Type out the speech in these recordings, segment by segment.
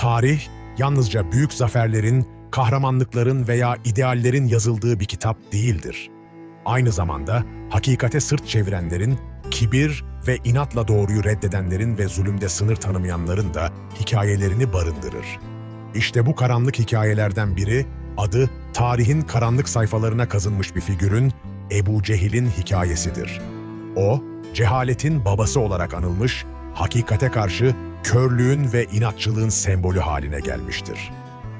Tarih, yalnızca büyük zaferlerin, kahramanlıkların veya ideallerin yazıldığı bir kitap değildir. Aynı zamanda hakikate sırt çevirenlerin, kibir ve inatla doğruyu reddedenlerin ve zulümde sınır tanımayanların da hikayelerini barındırır. İşte bu karanlık hikayelerden biri, adı tarihin karanlık sayfalarına kazınmış bir figürün Ebu Cehil'in hikayesidir. O, cehaletin babası olarak anılmış, hakikate karşı körlüğün ve inatçılığın sembolü haline gelmiştir.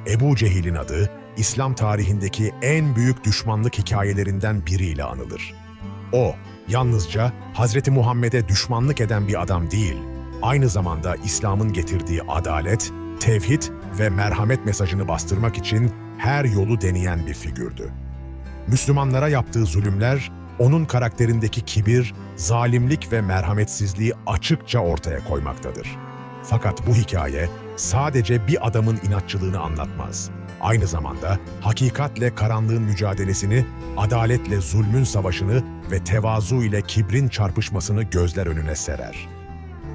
Ebu Cehil'in adı, İslam tarihindeki en büyük düşmanlık hikayelerinden biriyle anılır. O, yalnızca Hazreti Muhammed'e düşmanlık eden bir adam değil, aynı zamanda İslam'ın getirdiği adalet, tevhid ve merhamet mesajını bastırmak için her yolu deneyen bir figürdü. Müslümanlara yaptığı zulümler, onun karakterindeki kibir, zalimlik ve merhametsizliği açıkça ortaya koymaktadır. Fakat bu hikaye sadece bir adamın inatçılığını anlatmaz. Aynı zamanda hakikatle karanlığın mücadelesini, adaletle zulmün savaşını ve tevazu ile kibrin çarpışmasını gözler önüne serer.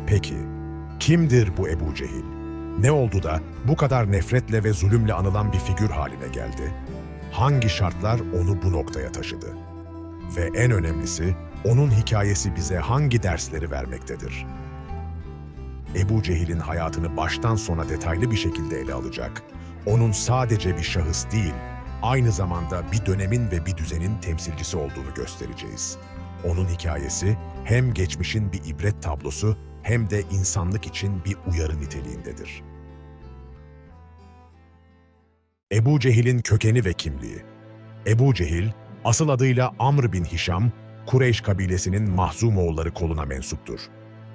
Peki, kimdir bu Ebu Cehil? Ne oldu da bu kadar nefretle ve zulümle anılan bir figür haline geldi? Hangi şartlar onu bu noktaya taşıdı? Ve en önemlisi, onun hikayesi bize hangi dersleri vermektedir? Ebu Cehil'in hayatını baştan sona detaylı bir şekilde ele alacak. Onun sadece bir şahıs değil, aynı zamanda bir dönemin ve bir düzenin temsilcisi olduğunu göstereceğiz. Onun hikayesi hem geçmişin bir ibret tablosu hem de insanlık için bir uyarı niteliğindedir. Ebu Cehil'in kökeni ve kimliği Ebu Cehil, asıl adıyla Amr bin Hişam, Kureyş kabilesinin Mahzumoğulları koluna mensuptur.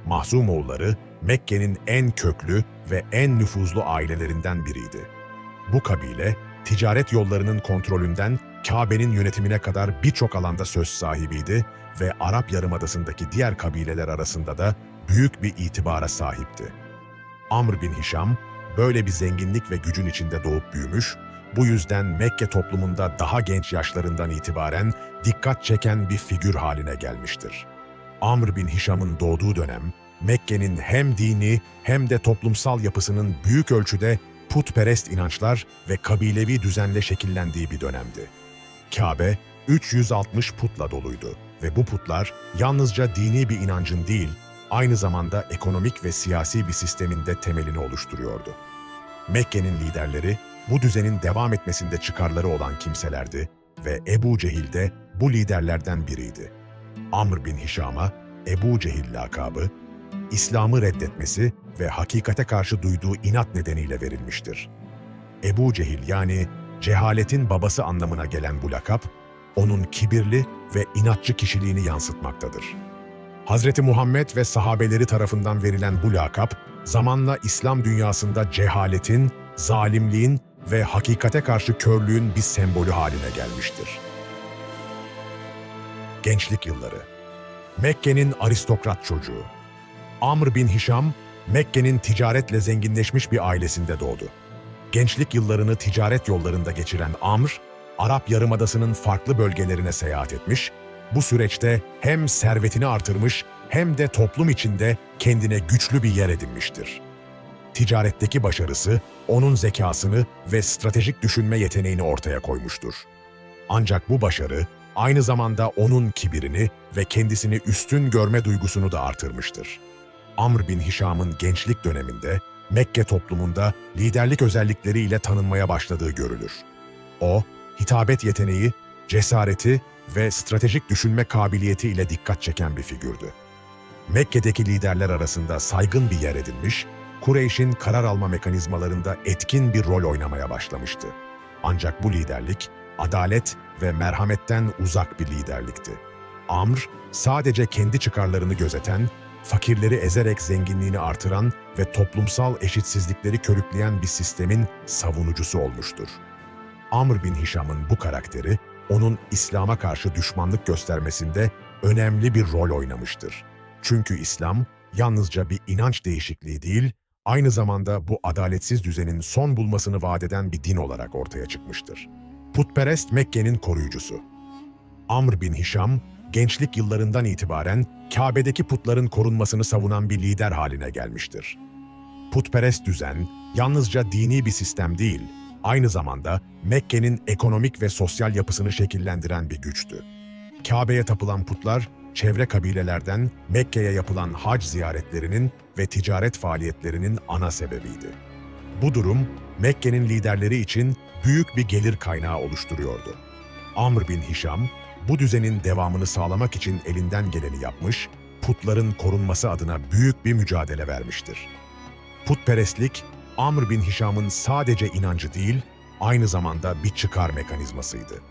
Mahzumoğulları, Mekke'nin en köklü ve en nüfuzlu ailelerinden biriydi. Bu kabile, ticaret yollarının kontrolünden Kabe'nin yönetimine kadar birçok alanda söz sahibiydi ve Arap Yarımadası'ndaki diğer kabileler arasında da büyük bir itibara sahipti. Amr bin Hişam, böyle bir zenginlik ve gücün içinde doğup büyümüş, bu yüzden Mekke toplumunda daha genç yaşlarından itibaren dikkat çeken bir figür haline gelmiştir. Amr bin Hişam'ın doğduğu dönem, Mekke'nin hem dini hem de toplumsal yapısının büyük ölçüde putperest inançlar ve kabilevi düzenle şekillendiği bir dönemdi. Kabe, 360 putla doluydu ve bu putlar yalnızca dini bir inancın değil, aynı zamanda ekonomik ve siyasi bir sistemin de temelini oluşturuyordu. Mekke'nin liderleri, bu düzenin devam etmesinde çıkarları olan kimselerdi ve Ebu Cehil de bu liderlerden biriydi. Amr bin Hişam'a Ebu Cehil lakabı, İslam'ı reddetmesi ve hakikate karşı duyduğu inat nedeniyle verilmiştir. Ebu Cehil yani cehaletin babası anlamına gelen bu lakap, onun kibirli ve inatçı kişiliğini yansıtmaktadır. Hazreti Muhammed ve sahabeleri tarafından verilen bu lakap, zamanla İslam dünyasında cehaletin, zalimliğin ve hakikate karşı körlüğün bir sembolü haline gelmiştir. Gençlik yılları Mekke'nin aristokrat çocuğu Amr bin Hişam, Mekke'nin ticaretle zenginleşmiş bir ailesinde doğdu. Gençlik yıllarını ticaret yollarında geçiren Amr, Arap Yarımadası'nın farklı bölgelerine seyahat etmiş, bu süreçte hem servetini artırmış hem de toplum içinde kendine güçlü bir yer edinmiştir. Ticaretteki başarısı onun zekasını ve stratejik düşünme yeteneğini ortaya koymuştur. Ancak bu başarı aynı zamanda onun kibirini ve kendisini üstün görme duygusunu da artırmıştır. Amr bin Hişam'ın gençlik döneminde Mekke toplumunda liderlik özellikleriyle tanınmaya başladığı görülür. O, hitabet yeteneği, cesareti ve stratejik düşünme kabiliyeti ile dikkat çeken bir figürdü. Mekke'deki liderler arasında saygın bir yer edinmiş, Kureyş'in karar alma mekanizmalarında etkin bir rol oynamaya başlamıştı. Ancak bu liderlik, adalet ve merhametten uzak bir liderlikti. Amr, sadece kendi çıkarlarını gözeten, fakirleri ezerek zenginliğini artıran ve toplumsal eşitsizlikleri körükleyen bir sistemin savunucusu olmuştur. Amr bin Hişam'ın bu karakteri, onun İslam'a karşı düşmanlık göstermesinde önemli bir rol oynamıştır. Çünkü İslam, yalnızca bir inanç değişikliği değil, aynı zamanda bu adaletsiz düzenin son bulmasını vaat eden bir din olarak ortaya çıkmıştır. Putperest Mekke'nin koruyucusu. Amr bin Hişam, gençlik yıllarından itibaren Kabe'deki putların korunmasını savunan bir lider haline gelmiştir. Putperest düzen, yalnızca dini bir sistem değil, aynı zamanda Mekke'nin ekonomik ve sosyal yapısını şekillendiren bir güçtü. Kabe'ye tapılan putlar, çevre kabilelerden Mekke'ye yapılan hac ziyaretlerinin ve ticaret faaliyetlerinin ana sebebiydi. Bu durum, Mekke'nin liderleri için büyük bir gelir kaynağı oluşturuyordu. Amr bin Hişam, bu düzenin devamını sağlamak için elinden geleni yapmış, putların korunması adına büyük bir mücadele vermiştir. Putperestlik, Amr bin Hişam'ın sadece inancı değil, aynı zamanda bir çıkar mekanizmasıydı.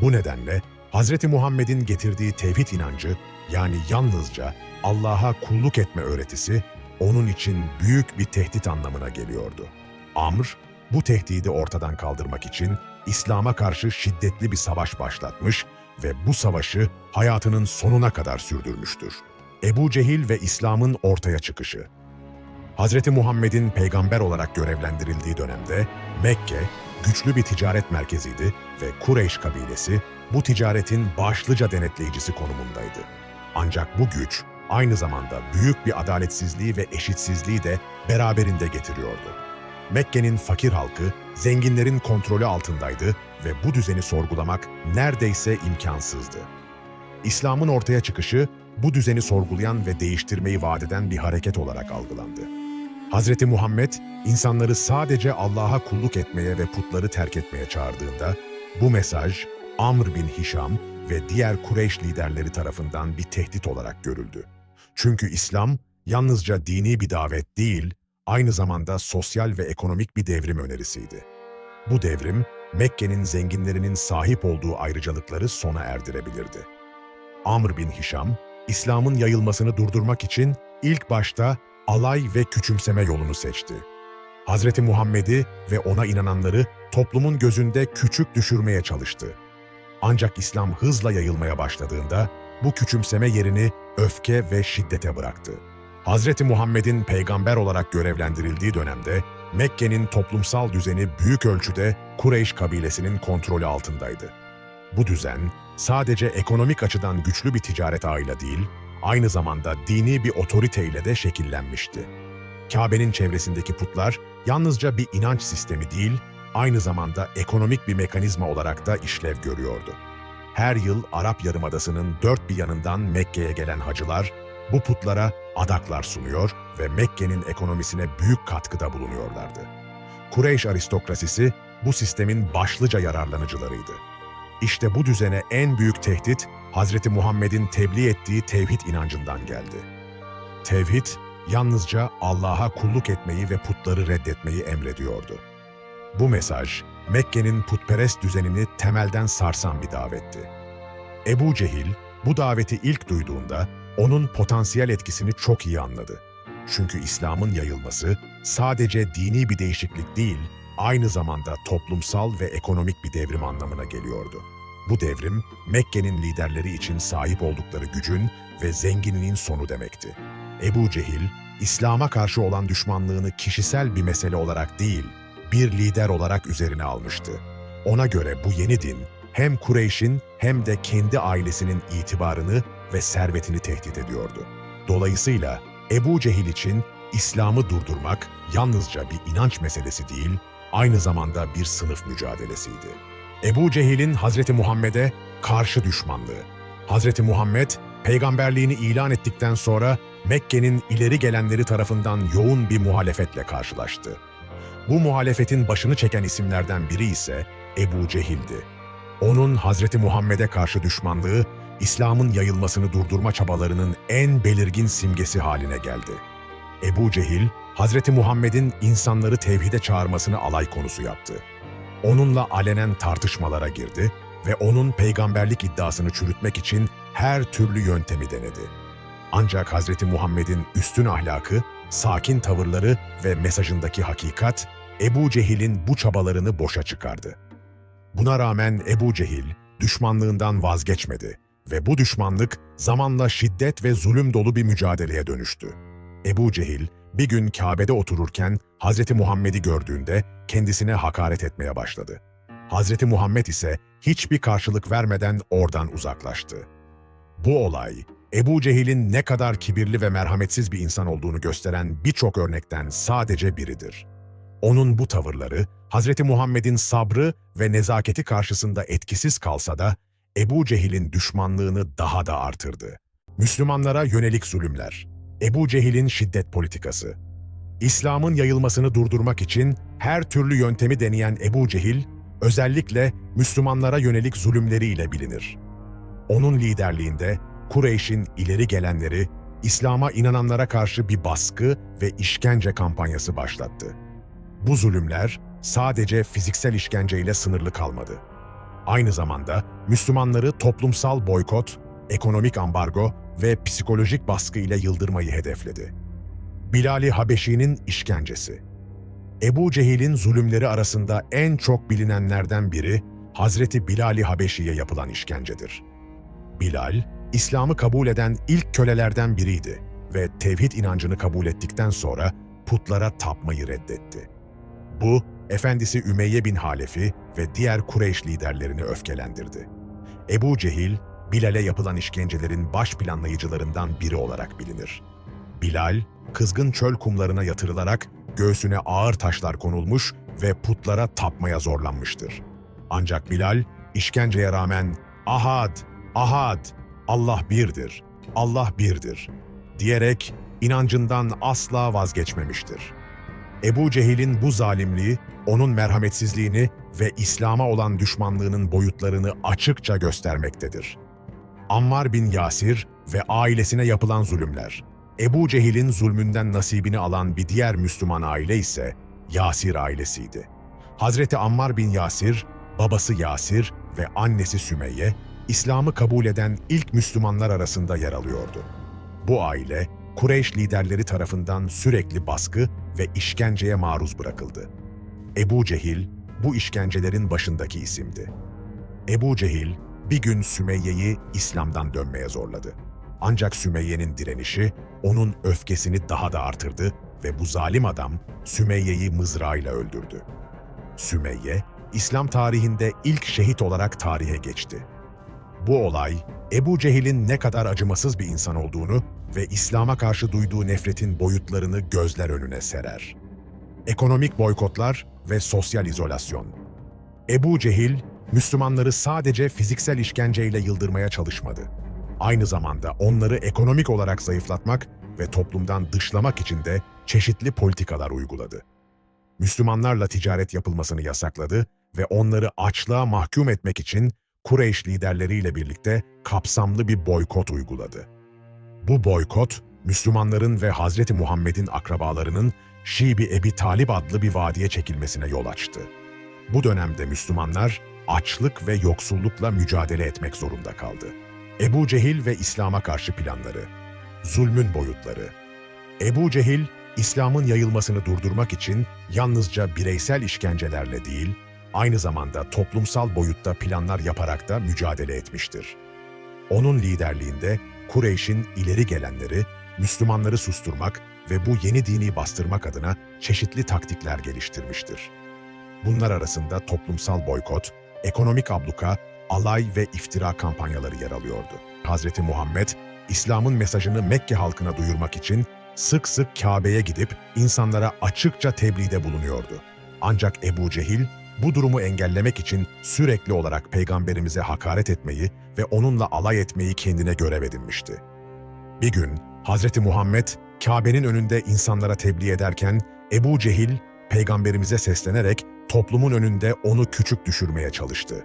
Bu nedenle Hz. Muhammed'in getirdiği tevhid inancı, yani yalnızca Allah'a kulluk etme öğretisi, onun için büyük bir tehdit anlamına geliyordu. Amr, bu tehdidi ortadan kaldırmak için İslam'a karşı şiddetli bir savaş başlatmış ve bu savaşı hayatının sonuna kadar sürdürmüştür. Ebu Cehil ve İslam'ın ortaya çıkışı Hz. Muhammed'in peygamber olarak görevlendirildiği dönemde Mekke güçlü bir ticaret merkeziydi ve Kureyş kabilesi bu ticaretin başlıca denetleyicisi konumundaydı. Ancak bu güç aynı zamanda büyük bir adaletsizliği ve eşitsizliği de beraberinde getiriyordu. Mekke'nin fakir halkı zenginlerin kontrolü altındaydı ve bu düzeni sorgulamak neredeyse imkansızdı. İslam'ın ortaya çıkışı bu düzeni sorgulayan ve değiştirmeyi vaat eden bir hareket olarak algılandı. Hz. Muhammed, insanları sadece Allah'a kulluk etmeye ve putları terk etmeye çağırdığında, bu mesaj Amr bin Hişam ve diğer Kureyş liderleri tarafından bir tehdit olarak görüldü. Çünkü İslam, yalnızca dini bir davet değil, aynı zamanda sosyal ve ekonomik bir devrim önerisiydi. Bu devrim, Mekke'nin zenginlerinin sahip olduğu ayrıcalıkları sona erdirebilirdi. Amr bin Hişam, İslam'ın yayılmasını durdurmak için ilk başta alay ve küçümseme yolunu seçti. Hazreti Muhammed'i ve ona inananları toplumun gözünde küçük düşürmeye çalıştı. Ancak İslam hızla yayılmaya başladığında bu küçümseme yerini öfke ve şiddete bıraktı. Hazreti Muhammed'in peygamber olarak görevlendirildiği dönemde Mekke'nin toplumsal düzeni büyük ölçüde Kureyş kabilesinin kontrolü altındaydı. Bu düzen sadece ekonomik açıdan güçlü bir ticaret ağıyla değil, aynı zamanda dini bir otoriteyle de şekillenmişti. Kabe'nin çevresindeki putlar yalnızca bir inanç sistemi değil, aynı zamanda ekonomik bir mekanizma olarak da işlev görüyordu. Her yıl Arap Yarımadası'nın dört bir yanından Mekke'ye gelen hacılar, bu putlara adaklar sunuyor ve Mekke'nin ekonomisine büyük katkıda bulunuyorlardı. Kureyş aristokrasisi bu sistemin başlıca yararlanıcılarıydı. İşte bu düzene en büyük tehdit Hazreti Muhammed'in tebliğ ettiği tevhid inancından geldi. Tevhid yalnızca Allah'a kulluk etmeyi ve putları reddetmeyi emrediyordu. Bu mesaj Mekke'nin putperest düzenini temelden sarsan bir davetti. Ebu Cehil bu daveti ilk duyduğunda onun potansiyel etkisini çok iyi anladı. Çünkü İslam'ın yayılması sadece dini bir değişiklik değil, aynı zamanda toplumsal ve ekonomik bir devrim anlamına geliyordu. Bu devrim, Mekke'nin liderleri için sahip oldukları gücün ve zenginliğin sonu demekti. Ebu Cehil, İslam'a karşı olan düşmanlığını kişisel bir mesele olarak değil, bir lider olarak üzerine almıştı. Ona göre bu yeni din, hem Kureyş'in hem de kendi ailesinin itibarını ve servetini tehdit ediyordu. Dolayısıyla Ebu Cehil için İslam'ı durdurmak yalnızca bir inanç meselesi değil, aynı zamanda bir sınıf mücadelesiydi. Ebu Cehil'in Hazreti Muhammed'e karşı düşmanlığı. Hazreti Muhammed, peygamberliğini ilan ettikten sonra Mekke'nin ileri gelenleri tarafından yoğun bir muhalefetle karşılaştı. Bu muhalefetin başını çeken isimlerden biri ise Ebu Cehil'di. Onun Hazreti Muhammed'e karşı düşmanlığı, İslam'ın yayılmasını durdurma çabalarının en belirgin simgesi haline geldi. Ebu Cehil, Hazreti Muhammed'in insanları tevhide çağırmasını alay konusu yaptı. Onunla alenen tartışmalara girdi ve onun peygamberlik iddiasını çürütmek için her türlü yöntemi denedi. Ancak Hazreti Muhammed'in üstün ahlakı, sakin tavırları ve mesajındaki hakikat, Ebu Cehil'in bu çabalarını boşa çıkardı. Buna rağmen Ebu Cehil, düşmanlığından vazgeçmedi ve bu düşmanlık zamanla şiddet ve zulüm dolu bir mücadeleye dönüştü. Ebu Cehil, bir gün Kabe'de otururken Hazreti Muhammed'i gördüğünde kendisine hakaret etmeye başladı. Hazreti Muhammed ise hiçbir karşılık vermeden oradan uzaklaştı. Bu olay, Ebu Cehil'in ne kadar kibirli ve merhametsiz bir insan olduğunu gösteren birçok örnekten sadece biridir. Onun bu tavırları, Hazreti Muhammed'in sabrı ve nezaketi karşısında etkisiz kalsa da, Ebu Cehil'in düşmanlığını daha da artırdı. Müslümanlara yönelik zulümler, Ebu Cehil'in şiddet politikası. İslam'ın yayılmasını durdurmak için her türlü yöntemi deneyen Ebu Cehil, özellikle Müslümanlara yönelik zulümleriyle bilinir. Onun liderliğinde Kureyş'in ileri gelenleri, İslam'a inananlara karşı bir baskı ve işkence kampanyası başlattı. Bu zulümler sadece fiziksel işkenceyle sınırlı kalmadı. Aynı zamanda Müslümanları toplumsal boykot, ekonomik ambargo ve psikolojik baskı ile yıldırmayı hedefledi. Bilal-i Habeşi'nin işkencesi Ebu Cehil'in zulümleri arasında en çok bilinenlerden biri Hazreti Bilal-i Habeşi'ye yapılan işkencedir. Bilal, İslam'ı kabul eden ilk kölelerden biriydi ve tevhid inancını kabul ettikten sonra putlara tapmayı reddetti. Bu, efendisi Ümeyye bin Halef'i ve diğer Kureyş liderlerini öfkelendirdi. Ebu Cehil, Bilal'e yapılan işkencelerin baş planlayıcılarından biri olarak bilinir. Bilal, kızgın çöl kumlarına yatırılarak göğsüne ağır taşlar konulmuş ve putlara tapmaya zorlanmıştır. Ancak Bilal, işkenceye rağmen "Ahad, Ahad, Allah birdir, Allah birdir." diyerek inancından asla vazgeçmemiştir. Ebu Cehil'in bu zalimliği, onun merhametsizliğini ve İslam'a olan düşmanlığının boyutlarını açıkça göstermektedir. Ammar bin Yasir ve ailesine yapılan zulümler. Ebu Cehil'in zulmünden nasibini alan bir diğer Müslüman aile ise Yasir ailesiydi. Hazreti Ammar bin Yasir, babası Yasir ve annesi Sümeyye, İslam'ı kabul eden ilk Müslümanlar arasında yer alıyordu. Bu aile, Kureyş liderleri tarafından sürekli baskı ve işkenceye maruz bırakıldı. Ebu Cehil, bu işkencelerin başındaki isimdi. Ebu Cehil, bir gün Sümeyye'yi İslam'dan dönmeye zorladı. Ancak Sümeyye'nin direnişi onun öfkesini daha da artırdı ve bu zalim adam Sümeyye'yi mızrağıyla öldürdü. Sümeyye, İslam tarihinde ilk şehit olarak tarihe geçti. Bu olay, Ebu Cehil'in ne kadar acımasız bir insan olduğunu ve İslam'a karşı duyduğu nefretin boyutlarını gözler önüne serer. Ekonomik boykotlar ve sosyal izolasyon. Ebu Cehil, Müslümanları sadece fiziksel işkenceyle yıldırmaya çalışmadı. Aynı zamanda onları ekonomik olarak zayıflatmak ve toplumdan dışlamak için de çeşitli politikalar uyguladı. Müslümanlarla ticaret yapılmasını yasakladı ve onları açlığa mahkum etmek için Kureyş liderleriyle birlikte kapsamlı bir boykot uyguladı. Bu boykot, Müslümanların ve Hazreti Muhammed'in akrabalarının Şibi Ebi Talib adlı bir vadiye çekilmesine yol açtı. Bu dönemde Müslümanlar açlık ve yoksullukla mücadele etmek zorunda kaldı. Ebu Cehil ve İslam'a karşı planları, zulmün boyutları. Ebu Cehil, İslam'ın yayılmasını durdurmak için yalnızca bireysel işkencelerle değil, aynı zamanda toplumsal boyutta planlar yaparak da mücadele etmiştir. Onun liderliğinde Kureyş'in ileri gelenleri Müslümanları susturmak ve bu yeni dini bastırmak adına çeşitli taktikler geliştirmiştir. Bunlar arasında toplumsal boykot, ekonomik abluka, alay ve iftira kampanyaları yer alıyordu. Hazreti Muhammed, İslam'ın mesajını Mekke halkına duyurmak için sık sık Kabe'ye gidip insanlara açıkça tebliğde bulunuyordu. Ancak Ebu Cehil, bu durumu engellemek için sürekli olarak peygamberimize hakaret etmeyi ve onunla alay etmeyi kendine görev edinmişti. Bir gün Hazreti Muhammed Kabe'nin önünde insanlara tebliğ ederken Ebu Cehil peygamberimize seslenerek toplumun önünde onu küçük düşürmeye çalıştı.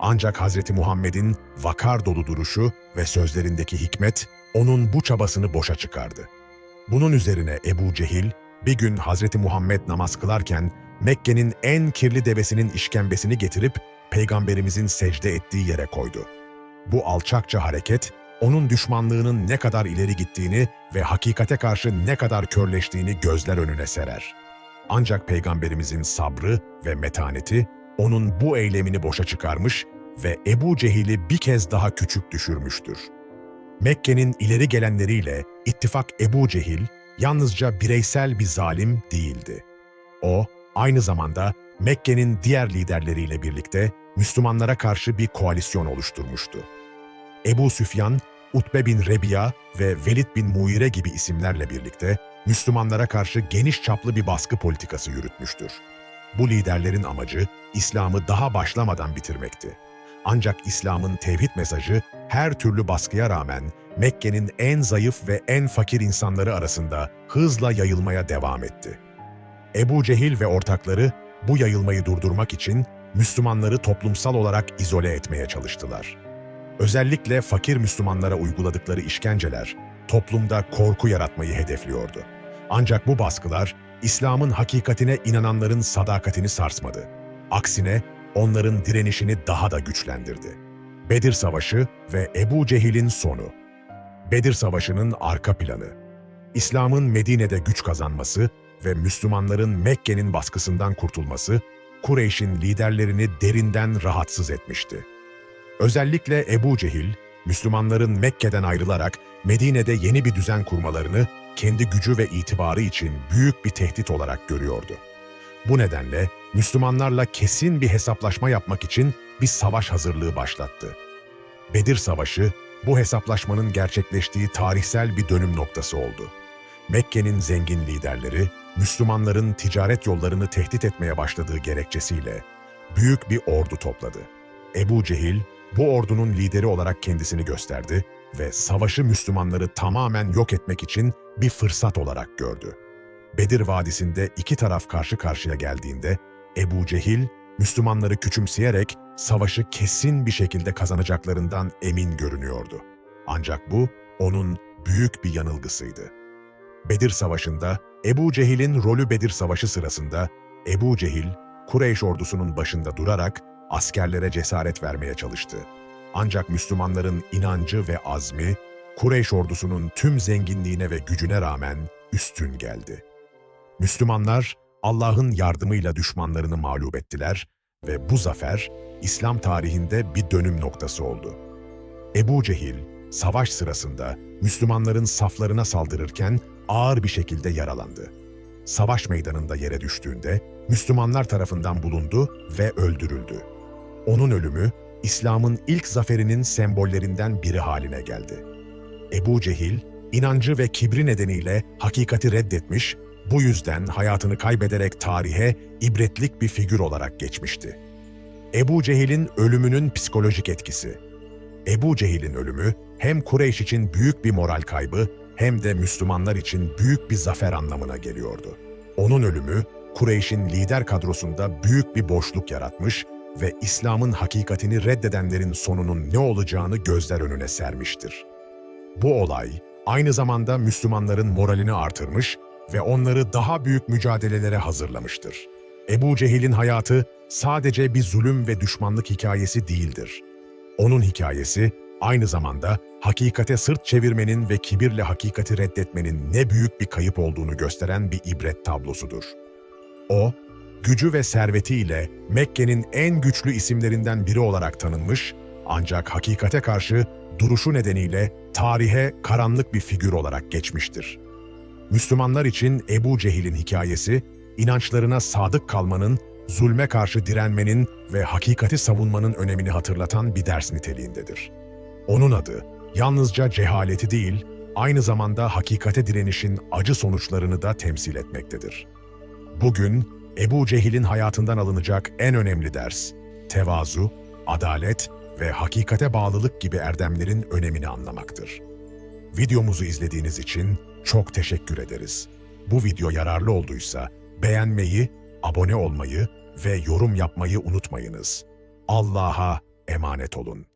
Ancak Hazreti Muhammed'in vakar dolu duruşu ve sözlerindeki hikmet onun bu çabasını boşa çıkardı. Bunun üzerine Ebu Cehil bir gün Hazreti Muhammed namaz kılarken Mekke'nin en kirli devesinin işkembesini getirip peygamberimizin secde ettiği yere koydu. Bu alçakça hareket onun düşmanlığının ne kadar ileri gittiğini ve hakikate karşı ne kadar körleştiğini gözler önüne serer. Ancak peygamberimizin sabrı ve metaneti onun bu eylemini boşa çıkarmış ve Ebu Cehil'i bir kez daha küçük düşürmüştür. Mekke'nin ileri gelenleriyle ittifak Ebu Cehil yalnızca bireysel bir zalim değildi. O, aynı zamanda Mekke'nin diğer liderleriyle birlikte Müslümanlara karşı bir koalisyon oluşturmuştu. Ebu Süfyan, Utbe bin Rebiya ve Velid bin Muire gibi isimlerle birlikte Müslümanlara karşı geniş çaplı bir baskı politikası yürütmüştür. Bu liderlerin amacı İslam'ı daha başlamadan bitirmekti. Ancak İslam'ın tevhid mesajı her türlü baskıya rağmen Mekke'nin en zayıf ve en fakir insanları arasında hızla yayılmaya devam etti. Ebu Cehil ve ortakları bu yayılmayı durdurmak için Müslümanları toplumsal olarak izole etmeye çalıştılar. Özellikle fakir Müslümanlara uyguladıkları işkenceler toplumda korku yaratmayı hedefliyordu. Ancak bu baskılar İslam'ın hakikatine inananların sadakatini sarsmadı. Aksine onların direnişini daha da güçlendirdi. Bedir Savaşı ve Ebu Cehil'in sonu. Bedir Savaşı'nın arka planı. İslam'ın Medine'de güç kazanması ve Müslümanların Mekke'nin baskısından kurtulması, Kureyş'in liderlerini derinden rahatsız etmişti. Özellikle Ebu Cehil, Müslümanların Mekke'den ayrılarak Medine'de yeni bir düzen kurmalarını kendi gücü ve itibarı için büyük bir tehdit olarak görüyordu. Bu nedenle Müslümanlarla kesin bir hesaplaşma yapmak için bir savaş hazırlığı başlattı. Bedir Savaşı, bu hesaplaşmanın gerçekleştiği tarihsel bir dönüm noktası oldu. Mekke'nin zengin liderleri, Müslümanların ticaret yollarını tehdit etmeye başladığı gerekçesiyle büyük bir ordu topladı. Ebu Cehil, bu ordunun lideri olarak kendisini gösterdi ve savaşı Müslümanları tamamen yok etmek için bir fırsat olarak gördü. Bedir Vadisi'nde iki taraf karşı karşıya geldiğinde Ebu Cehil, Müslümanları küçümseyerek savaşı kesin bir şekilde kazanacaklarından emin görünüyordu. Ancak bu onun büyük bir yanılgısıydı. Bedir Savaşı'nda Ebu Cehil'in rolü Bedir Savaşı sırasında Ebu Cehil, Kureyş ordusunun başında durarak askerlere cesaret vermeye çalıştı. Ancak Müslümanların inancı ve azmi, Kureyş ordusunun tüm zenginliğine ve gücüne rağmen üstün geldi. Müslümanlar Allah'ın yardımıyla düşmanlarını mağlup ettiler ve bu zafer İslam tarihinde bir dönüm noktası oldu. Ebu Cehil, savaş sırasında Müslümanların saflarına saldırırken ağır bir şekilde yaralandı. Savaş meydanında yere düştüğünde Müslümanlar tarafından bulundu ve öldürüldü. Onun ölümü İslam'ın ilk zaferinin sembollerinden biri haline geldi. Ebu Cehil, inancı ve kibri nedeniyle hakikati reddetmiş, bu yüzden hayatını kaybederek tarihe ibretlik bir figür olarak geçmişti. Ebu Cehil'in ölümünün psikolojik etkisi. Ebu Cehil'in ölümü hem Kureyş için büyük bir moral kaybı hem de Müslümanlar için büyük bir zafer anlamına geliyordu. Onun ölümü Kureyş'in lider kadrosunda büyük bir boşluk yaratmış ve İslam'ın hakikatini reddedenlerin sonunun ne olacağını gözler önüne sermiştir. Bu olay aynı zamanda Müslümanların moralini artırmış ve onları daha büyük mücadelelere hazırlamıştır. Ebu Cehil'in hayatı sadece bir zulüm ve düşmanlık hikayesi değildir. Onun hikayesi aynı zamanda hakikate sırt çevirmenin ve kibirle hakikati reddetmenin ne büyük bir kayıp olduğunu gösteren bir ibret tablosudur. O, gücü ve servetiyle Mekke'nin en güçlü isimlerinden biri olarak tanınmış, ancak hakikate karşı duruşu nedeniyle tarihe karanlık bir figür olarak geçmiştir. Müslümanlar için Ebu Cehil'in hikayesi, inançlarına sadık kalmanın, zulme karşı direnmenin ve hakikati savunmanın önemini hatırlatan bir ders niteliğindedir. Onun adı, yalnızca cehaleti değil, aynı zamanda hakikate direnişin acı sonuçlarını da temsil etmektedir. Bugün Ebu Cehil'in hayatından alınacak en önemli ders, tevazu, adalet ve hakikate bağlılık gibi erdemlerin önemini anlamaktır. Videomuzu izlediğiniz için çok teşekkür ederiz. Bu video yararlı olduysa beğenmeyi, abone olmayı ve yorum yapmayı unutmayınız. Allah'a emanet olun.